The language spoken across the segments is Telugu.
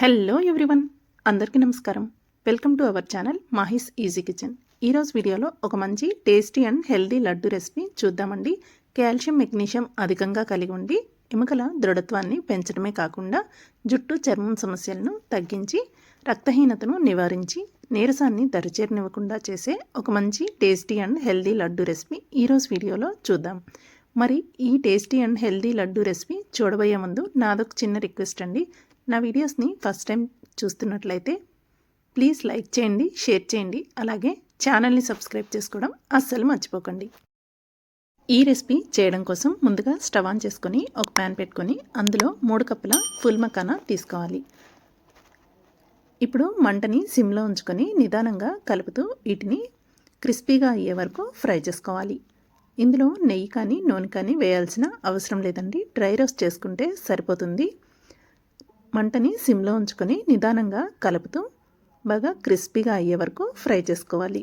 హలో ఎవ్రీవన్ అందరికీ నమస్కారం. Welcome to our channel Mahi's easy kitchen ఈరోజు వీడియోలో ఒక మంచి tasty and healthy laddu recipe చూద్దామండి. కాల్షియం మెగ్నీషియం అధికంగా కలిగి ఉండి ఎముకల దృఢత్వాన్ని పెంచడమే కాకుండా జుట్టు చర్మం సమస్యలను తగ్గించి రక్తహీనతను నివారించి నీరసాన్ని దరిచేరనివ్వకుండా చేసే ఒక మంచి tasty and healthy laddu recipe ఈరోజు వీడియోలో చూద్దాం. మరి ఈ tasty and healthy laddu recipe చూడబోయే ముందు నాదొక చిన్న రిక్వెస్ట్ అండి. నా వీడియోస్ని ఫస్ట్ టైం చూస్తున్నట్లయితే ప్లీజ్ లైక్ చేయండి షేర్ చేయండి అలాగే ఛానల్ని సబ్స్క్రైబ్ చేసుకోవడం అస్సలు మర్చిపోకండి. ఈ రెసిపీ చేయడం కోసం ముందుగా స్టవ్ ఆన్ చేసుకొని ఒక ప్యాన్ పెట్టుకొని అందులో మూడు కప్పుల ఫుల్ మకానా తీసుకోవాలి. ఇప్పుడు మంటని సిమ్లో ఉంచుకొని నిదానంగా కలుపుతూ వీటిని క్రిస్పీగా అయ్యే వరకు ఫ్రై చేసుకోవాలి. ఇందులో నెయ్యి కానీ నూనె కానీ వేయాల్సిన అవసరం లేదండి. డ్రై రోస్ట్ చేసుకుంటే సరిపోతుంది. మంటని సిమ్లో ఉంచుకొని నిదానంగా కలుపుతూ బాగా క్రిస్పీగా అయ్యే వరకు ఫ్రై చేసుకోవాలి.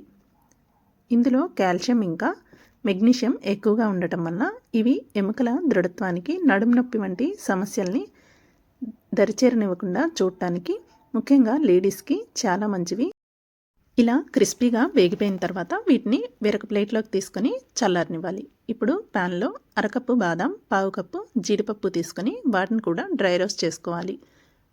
ఇందులో కాల్షియం ఇంకా మెగ్నీషియం ఎక్కువగా ఉండటం వల్ల ఇవి ఎముకల దృఢత్వానికి నడుము నొప్పి వంటి సమస్యల్ని దరిచేరనివ్వకుండా చూడటానికి ముఖ్యంగా లేడీస్కి చాలా మంచివి. ఇలా క్రిస్పీగా వేగిపోయిన తర్వాత వీటిని వేరొక ప్లేట్లోకి తీసుకొని చల్లారనివ్వాలి. ఇప్పుడు ప్యాన్లో అరకప్పు బాదం పావు కప్పు జీడిపప్పు తీసుకొని వాటిని కూడా డ్రై రోస్ట్ చేసుకోవాలి.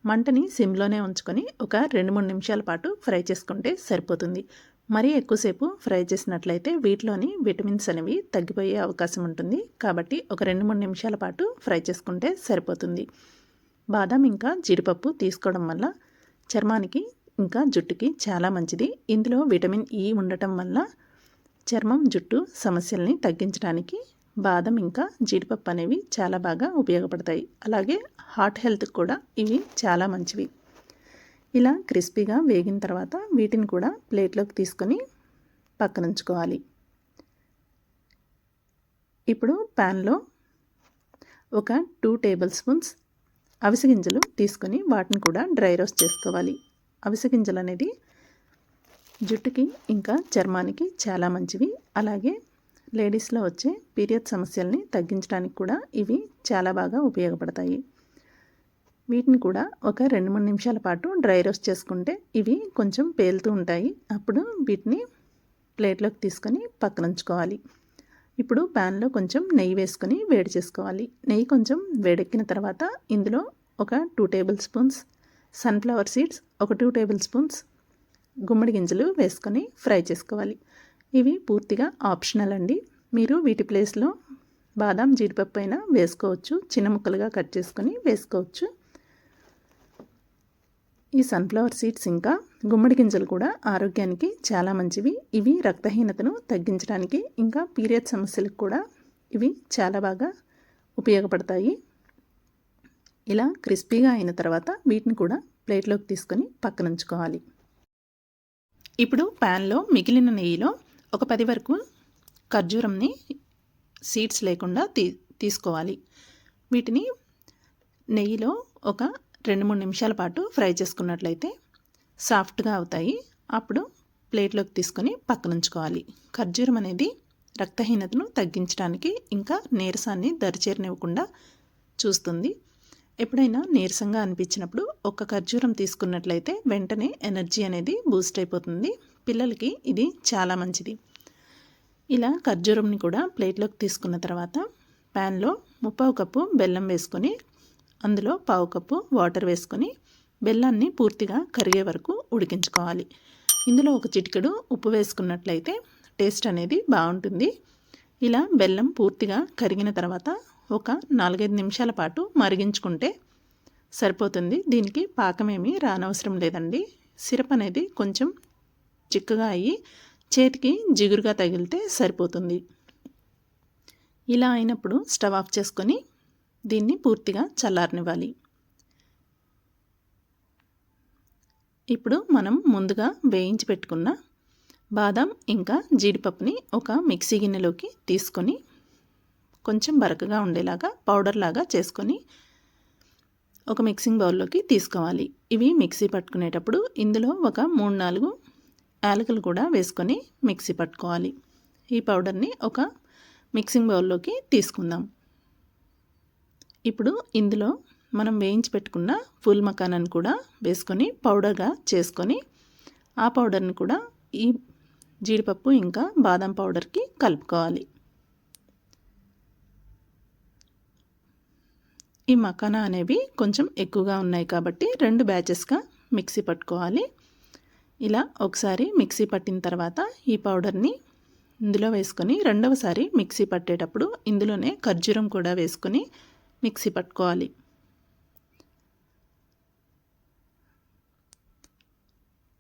మంటని సిమ్లోనే ఉంచుకొని ఒక రెండు మూడు నిమిషాల పాటు ఫ్రై చేసుకుంటే సరిపోతుంది. మరీ ఎక్కువసేపు ఫ్రై చేసినట్లయితే వీటిలోని విటమిన్స్ అనేవి తగ్గిపోయే అవకాశం ఉంటుంది. కాబట్టి ఒక రెండు మూడు నిమిషాల పాటు ఫ్రై చేసుకుంటే సరిపోతుంది. బాదం ఇంకా జీడిపప్పు తీసుకోవడం వల్ల చర్మానికి ఇంకా జుట్టుకి చాలా మంచిది. ఇందులో విటమిన్ ఈ ఉండటం వల్ల చర్మం జుట్టు సమస్యల్ని తగ్గించడానికి బాదం ఇంకా జీడిపప్పు అనేవి చాలా బాగా ఉపయోగపడతాయి. అలాగే హార్ట్ హెల్త్కి కూడా ఇవి చాలా మంచివి. ఇలా క్రిస్పీగా వేగిన తర్వాత వీటిని కూడా ప్లేట్లోకి తీసుకొని పక్కన ఉంచుకోవాలి ఇప్పుడు ప్యాన్లో ఒక టూ టేబుల్ స్పూన్స్ అవిసె గింజలు తీసుకొని వాటిని కూడా డ్రై రోస్ట్ చేసుకోవాలి. అవిసె గింజలు అనేది జుట్టుకి ఇంకా చర్మానికి చాలా మంచివి. అలాగే లేడీస్లో వచ్చే పీరియడ్ సమస్యల్ని తగ్గించడానికి కూడా ఇవి చాలా బాగా ఉపయోగపడతాయి. వీటిని కూడా ఒక రెండు మూడు నిమిషాల పాటు డ్రై రోస్ట్ చేసుకుంటే ఇవి కొంచెం పేలుతూ ఉంటాయి. అప్పుడు వీటిని ప్లేట్లోకి తీసుకొని పక్కన ఉంచుకోవాలి. ఇప్పుడు ప్యాన్లో కొంచెం నెయ్యి వేసుకొని వేడి చేసుకోవాలి. నెయ్యి కొంచెం వేడెక్కిన తర్వాత ఇందులో ఒక two tablespoons sunflower seeds ఒక టూ టేబుల్ స్పూన్స్ గుమ్మడి గింజలు వేసుకొని ఫ్రై చేసుకోవాలి. ఇవి పూర్తిగా ఆప్షనల్ అండి. మీరు వీటి ప్లేస్లో బాదాం జీడిపప్పు అయినా వేసుకోవచ్చు. చిన్న ముక్కలుగా కట్ చేసుకొని వేసుకోవచ్చు. ఈ సన్ఫ్లవర్ సీడ్స్ ఇంకా గుమ్మడి గింజలు కూడా ఆరోగ్యానికి చాలా మంచివి. ఇవి రక్తహీనతను తగ్గించడానికి ఇంకా పీరియడ్ సమస్యలకు కూడా ఇవి చాలా బాగా ఉపయోగపడతాయి. ఇలా క్రిస్పీగా అయిన తర్వాత వీటిని కూడా ప్లేట్లోకి తీసుకొని పక్కన ఉంచుకోవాలి. ఇప్పుడు ప్యాన్లో మిగిలిన నెయ్యిలో ఒక పది వరకు ఖర్జూరంని సీడ్స్ లేకుండా తీ తీసుకోవాలి. వీటిని నెయ్యిలో ఒక రెండు మూడు నిమిషాల పాటు ఫ్రై చేసుకున్నట్లయితే సాఫ్ట్గా అవుతాయి. అప్పుడు ప్లేట్లోకి తీసుకొని పక్కనుంచుకోవాలి. ఖర్జూరం అనేది రక్తహీనతను తగ్గించడానికి ఇంకా నీరసాన్ని దరిచేరనివ్వకుండా చూస్తుంది. ఎప్పుడైనా నీరసంగా అనిపించినప్పుడు ఒక ఖర్జూరం తీసుకున్నట్లయితే వెంటనే ఎనర్జీ అనేది బూస్ట్ అయిపోతుంది. పిల్లలకి ఇది చాలా మంచిది. ఇలా ఖర్జూరంని కూడా ప్లేట్లోకి తీసుకున్న తర్వాత ప్యాన్లో ముప్పావు కప్పు బెల్లం వేసుకొని అందులో పావు కప్పు వాటర్ వేసుకొని బెల్లాన్ని పూర్తిగా కరిగే వరకు ఉడికించుకోవాలి. ఇందులో ఒక చిటికెడు ఉప్పు వేసుకున్నట్లయితే టేస్ట్ అనేది బాగుంటుంది. ఇలా బెల్లం పూర్తిగా కరిగిన తర్వాత ఒక నాలుగైదు నిమిషాల పాటు మరిగించుకుంటే సరిపోతుంది. దీనికి పాకమేమీ రానవసరం లేదండి. సిరప్ అనేది కొంచెం చిక్కగా అయ్యి చేతికి జిగురుగా తగిలితే సరిపోతుంది. ఇలా అయినప్పుడు స్టవ్ ఆఫ్ చేసుకొని దీన్ని పూర్తిగా చల్లారనివ్వాలి. ఇప్పుడు మనం ముందుగా వేయించి పెట్టుకున్న బాదం ఇంకా జీడిపప్పుని ఒక మిక్సీ గిన్నెలోకి తీసుకొని కొంచెం బరకగా ఉండేలాగా పౌడర్ లాగా చేసుకొని ఒక మిక్సింగ్ బౌల్లోకి తీసుకోవాలి. ఇవి మిక్సీ పట్టుకునేటప్పుడు ఇందులో ఒక మూడు నాలుగు యాలకులు కూడా వేసుకొని మిక్సీ పట్టుకోవాలి. ఈ పౌడర్ని ఒక మిక్సింగ్ బౌల్లోకి తీసుకుందాం. ఇప్పుడు ఇందులో మనం వేయించి పెట్టుకున్న ఫుల్ మకానాన్ని కూడా వేసుకొని పౌడర్గా చేసుకొని ఆ పౌడర్ని కూడా ఈ జీడిపప్పు ఇంకా బాదం పౌడర్కి కలుపుకోవాలి. ఈ మకానా అనేవి కొంచెం ఎక్కువగా ఉన్నాయి కాబట్టి రెండు బ్యాచెస్గా మిక్సీ పట్టుకోవాలి. ఇలా ఒకసారి మిక్సీ పట్టిన తర్వాత ఈ పౌడర్ని ఇందులో వేసుకొని రెండవసారి మిక్సీ పట్టేటప్పుడు ఇందులోనే ఖర్జూరం కూడా వేసుకొని మిక్సీ పట్టుకోవాలి.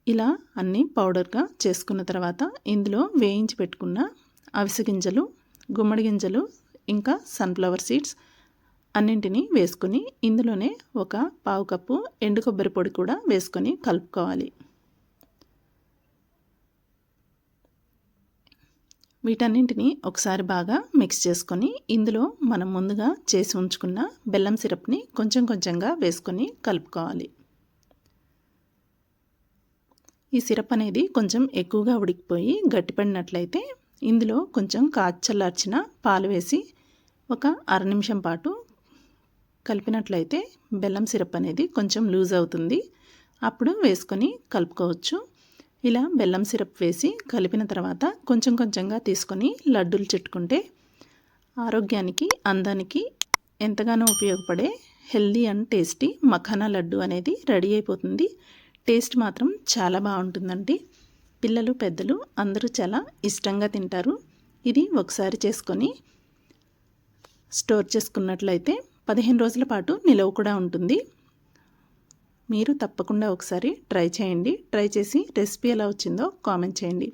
ఇలా అన్నీ పౌడర్గా చేసుకున్న తర్వాత ఇందులో వేయించి పెట్టుకున్న అవిసె గింజలు గుమ్మడి గింజలు ఇంకా సన్ఫ్లవర్ సీడ్స్ అన్నింటినీ వేసుకొని ఇందులోనే ఒక పావు కప్పు ఎండు కొబ్బరి పొడి కూడా వేసుకొని కలుపుకోవాలి. వీటన్నింటినీ ఒకసారి బాగా మిక్స్ చేసుకొని ఇందులో మనం ముందుగా చేసి ఉంచుకున్న బెల్లం సిరప్ని కొంచెం కొంచెంగా వేసుకొని కలుపుకోవాలి. ఈ సిరప్ అనేది కొంచెం ఎక్కువగా ఉడికిపోయి గట్టిపడినట్లయితే ఇందులో కొంచెం కాచల్లార్చిన పాలు వేసి ఒక అర నిమిషం పాటు కలిపినట్లయితే బెల్లం సిరప్ అనేది కొంచెం లూజ్ అవుతుంది. అప్పుడు వేసుకొని కలుపుకోవచ్చు. ఇలా బెల్లం సిరప్ వేసి కలిపిన తర్వాత కొంచెం కొంచెంగా తీసుకొని లడ్డూలు చుట్టుకుంటే ఆరోగ్యానికి అందానికి ఎంతగానో ఉపయోగపడే healthy and tasty makhana laddu అనేది రెడీ అయిపోతుంది. టేస్ట్ మాత్రం చాలా బాగుంటుందండి. పిల్లలు పెద్దలు అందరూ చాలా ఇష్టంగా తింటారు. ఇది ఒకసారి చేసుకొని స్టోర్ చేసుకున్నట్లయితే పదిహేను రోజుల పాటు నిలవ కూడా ఉంటుంది. మీరు తప్పకుండా ఒకసారి ట్రై చేయండి. ట్రై చేసి రెసిపీ ఎలా వచ్చిందో కామెంట్ చేయండి.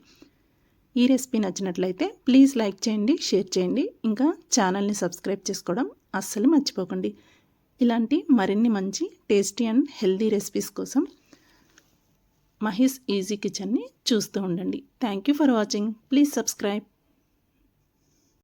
ఈ రెసిపీ నచ్చినట్లయితే ప్లీజ్ లైక్ చేయండి షేర్ చేయండి. ఇంకా ఛానల్ని సబ్స్క్రైబ్ చేసుకోవడం అస్సలు మర్చిపోకండి. ఇలాంటి మరిన్ని మంచి టేస్టీ అండ్ హెల్దీ రెసిపీస్ కోసం మహేష్ ఈజీ కిచెన్ని చూస్తూ ఉండండి. Thank you for watching please subscribe